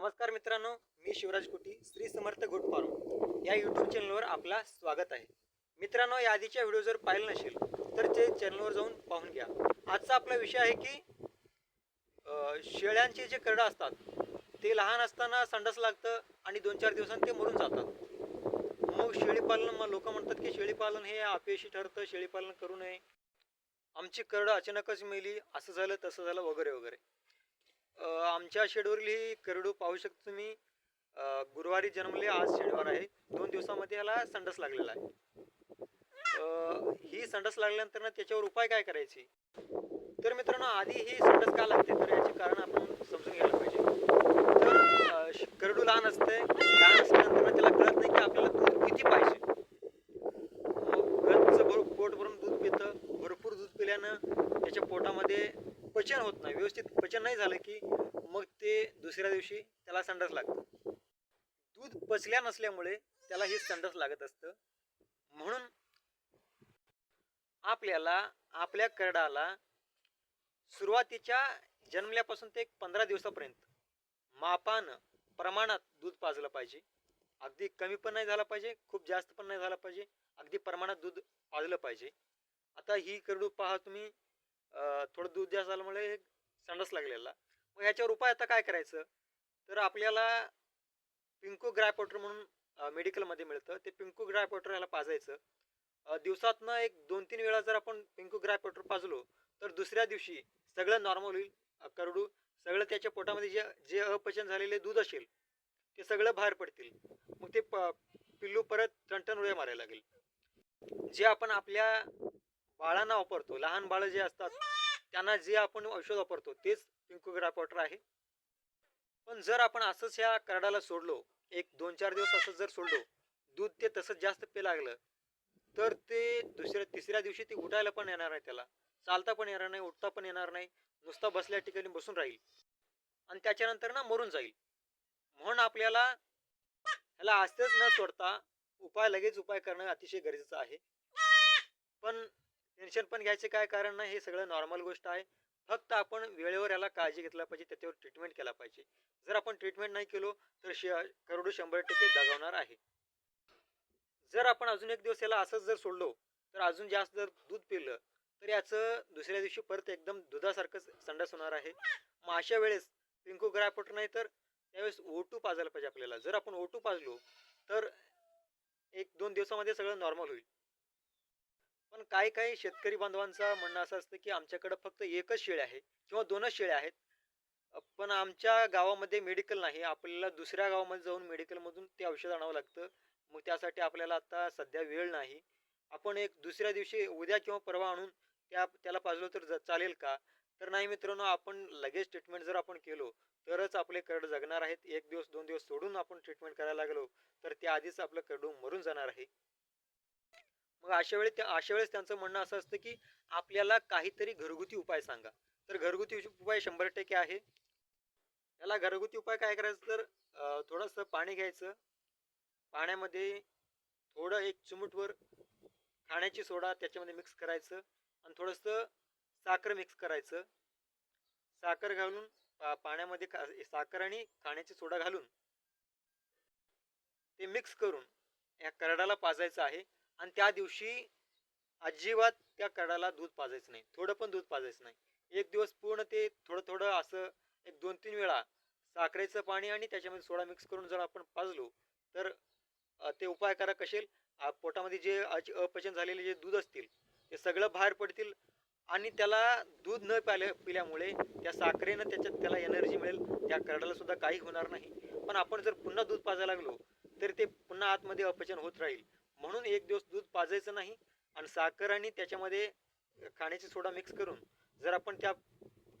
नमस्कार मित्रांनो मी शिवराज कुटी श्री समर्थ गुड फार्म. या यूट्यूब चॅनलवर आपला स्वागत आहे. मित्रांनो या आधीच्या व्हिडिओ जर पाहिलं नसेल तर ते चॅनलवर जाऊन पाहून घ्या. आजचा आपला विषय आहे की शेळ्यांचे जे करडं असतात ते लहान असताना संडास लागतं आणि दोन चार दिवसांनी ते मरून जातात. मग शेळीपालन मग लोक म्हणतात की शेळीपालन हे अपयशी ठरतं शेळीपालन करू नये. आमची करडं अचानकच मेली असं झालं तसं झालं वगैरे वगैरे. आमच्या शेडवरील ही करडू पाहू शकता तुम्ही. गुरुवारी जन्मले आज शेडवार आहे. दोन दिवसामध्ये याला संडस लागलेला आहे. ही संडस लागल्यानंतर ना त्याच्यावर उपाय काय करायचे? तर मित्रांनो आधी ही संडस का लागते? तर याचे कारण आपण समजून घ्यायला पाहिजे. तर करडू लहान असते. लहान असल्यानंतर त्याला कळत नाही की आपल्याला दूध किती पाहिजे. गच्च भर पोट भरून दूध पितं. भरपूर दूध पिल्यानं त्याच्या पोटामध्ये पचन होत नाही व्यवस्थित पचन नाही झालं की मग ते दुसऱ्या दिवशी त्याला संडास लागतं. दूध पचल्या नसल्यामुळे त्याला हे संडास लागत असतं. म्हणून आपल्याला आपल्या करडाला सुरुवातीच्या जन्मल्यापासून ते एक पंधरा दिवसापर्यंत मापानं प्रमाणात दूध पाजलं पाहिजे. अगदी कमी पण नाही झाला पाहिजे खूप जास्त पण नाही झाला पाहिजे. अगदी प्रमाणात दूध पाजलं पाहिजे. आता ही करडू पहा तुम्ही थोडं दूध जास्त झाल्यामुळे हे संडास लागलेला. मग ह्याच्यावर उपाय आता काय करायचं? तर आपल्याला पिंकू ग्राय म्हणून मेडिकलमध्ये मिळतं. ते पिंकू ग्रायपॉटर याला ह्याला पाजायचं. दिवसातनं एक दोन तीन वेळा जर आपण पिंकू ग्राय पाजलो तर दुसऱ्या दिवशी सगळं नॉर्मल होईल. करडू सगळं त्याच्या पोटामध्ये जे जे अपचन झालेले दूध असेल ते सगळं बाहेर पडतील. मग ते प- पिल्लू परत टणटण उड्या मारायला लागेल. जे आपण आपल्या बाळांना वापरतो. लहान बाळं जे असतात त्यांना जे आपण औषध वापरतो तेच पिंकू वॉटर आहे. पण जर आपण असंच ह्या करडाला सोडलो एक दोन चार दिवस असं जर सोडलो दूध ते तसंच जास्त पे लागलं तर ते दुसऱ्या तिसऱ्या दिवशी ते उठायला पण येणार नाही त्याला. चालता पण येणार नाही उठता पण येणार नाही नुसता बसल्या ठिकाणी बसून राहील. आणि त्याच्यानंतर ना मरून जाईल. म्हणून आपल्याला ह्याला असतेच न सोडता उपाय लगेच उपाय करणं अतिशय गरजेचं आहे. पण टेन्शन पण घ्यायचे काय कारण नाही हे सगळं नॉर्मल गोष्ट आहे. फक्त आपण वेळेवर याला काळजी घेतला पाहिजे त्याच्यावर ट्रीटमेंट केला पाहिजे. जर आपण ट्रीटमेंट नाही केलो तर श करोडो शंभर टक्के दगावणार आहे. जर आपण अजून एक दिवस याला असंच जर सोडलो तर अजून जास्त जर दूध पिलं तर याचं दुसऱ्या दिवशी परत एकदम दुधासारखंच संडास होणार आहे. मग अशा वेळेस पिंकू ग्रायपोट नाही तर त्यावेळेस ओटू पाजायला पाहिजे आपल्याला. जर आपण ओटू पाजलो तर एक दोन दिवसामध्ये सगळं नॉर्मल होईल. पण काही काही शेतकरी बांधवांचं म्हणणं असं असतं की आमच्याकडं फक्त एकच शेळी आहे किंवा दोनच शेळ्या आहेत. पण आमच्या गावामध्ये मेडिकल नाही. आपल्याला दुसऱ्या गावामध्ये जाऊन मेडिकलमधून ते औषध आणावं लागतं. मग त्यासाठी आपल्याला आता सध्या वेळ नाही. आपण एक दुसऱ्या दिवशी उद्या किंवा परवा आणून त्या त्याला पाजलो तर ज- चालेल का? तर नाही मित्रांनो आपण लगेच ट्रीटमेंट जर आपण केलो तरच आपले करड जगणार आहेत. एक दिवस दोन दिवस सोडून आपण ट्रीटमेंट करायला लागलो तर त्याआधीच आपलं करडू मरून जाणार आहे. मग अशा वेळी त्या अशा वेळेस त्यांचं म्हणणं असं असतं की आपल्याला काहीतरी घरगुती उपाय सांगा. तर घरगुती उपाय शंभर टक्के आहे. त्याला घरगुती उपाय काय करायचं तर थोडंसं पाणी घ्यायचं. पाण्यामध्ये थोडं एक चिमूटवर खाण्याची सोडा त्याच्यामध्ये मिक्स करायचं. आणि थोडंसं साखर मिक्स करायचं. साखर घालून पा- पाण्यामध्ये खा- साखर आणि खाण्याची सोडा घालून ते मिक्स करून या करडाला पाजायचं आहे. आणि त्या दिवशी अजिबात त्या करडाला दूध पाजायचं नाही. थोडं पण दूध पाजायचं नाही. एक दिवस पूर्ण ते थोडं थोडं असं एक दोन तीन वेळा साखरेचं पाणी आणि त्याच्यामध्ये सोडा मिक्स करून जर आपण पाजलो तर ते उपायकारक असेल आ, पोटामध्ये जे अपचन झालेले जे दूध असतील ते सगळं बाहेर पडतील आणि त्याला दूध न प्याल्या पिल्यामुळे त्या साखरेनं त्याच्यात त्याला एनर्जी मिळेल. त्या करडाला सुद्धा काही होणार नाही. पण आपण जर पुन्हा दूध पाजायला लागलो तर ते पुन्हा आतमध्ये अपचन होत राहील. म्हणून एक दिवस दूध पाजायचं नाही आणि साखर आणि त्याच्यामध्ये खाण्याची सोडा मिक्स करून जर आपण त्या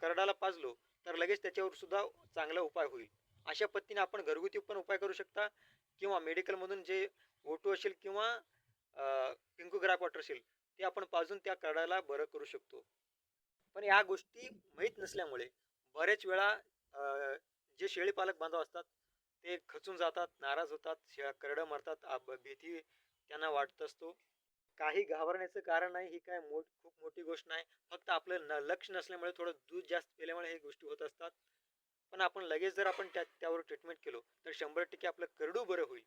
करडाला पाजलो तर लगेच त्याच्यावर सुद्धा चांगला उपाय होईल. अशा पद्धतीने आपण घरगुती पण उपाय करू शकता किंवा मेडिकलमधून जे ओटू असेल किंवा पिंकोग्राफ वॉटर असेल ते आपण पाजून त्या करडाला बरं करू शकतो. पण या गोष्टी माहीत नसल्यामुळे बरेच वेळा जे शेळी पालक बांधव असतात ते खचून जातात नाराज होतात शेळ्या करडं मरतात भीती त्यांना वाटत असतो. काही घाबरण्याचं कारण नाही ही काय मोठ खूप मोठी गोष्ट नाही. फक्त आपलं न लक्ष नसल्यामुळे थोडं दूध जास्त पिल्यामुळे हे गोष्टी होत असतात. पण आपण लगेच जर आपण त्या त्यावर ट्रीटमेंट केलो तर शंभर टक्के आपलं करडू बरं होईल.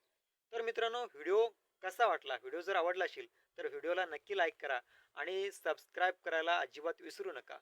तर मित्रांनो व्हिडिओ कसा वाटला? व्हिडिओ जर आवडला असेल तर व्हिडिओला नक्की लाईक करा आणि सबस्क्राईब करायला अजिबात विसरू नका.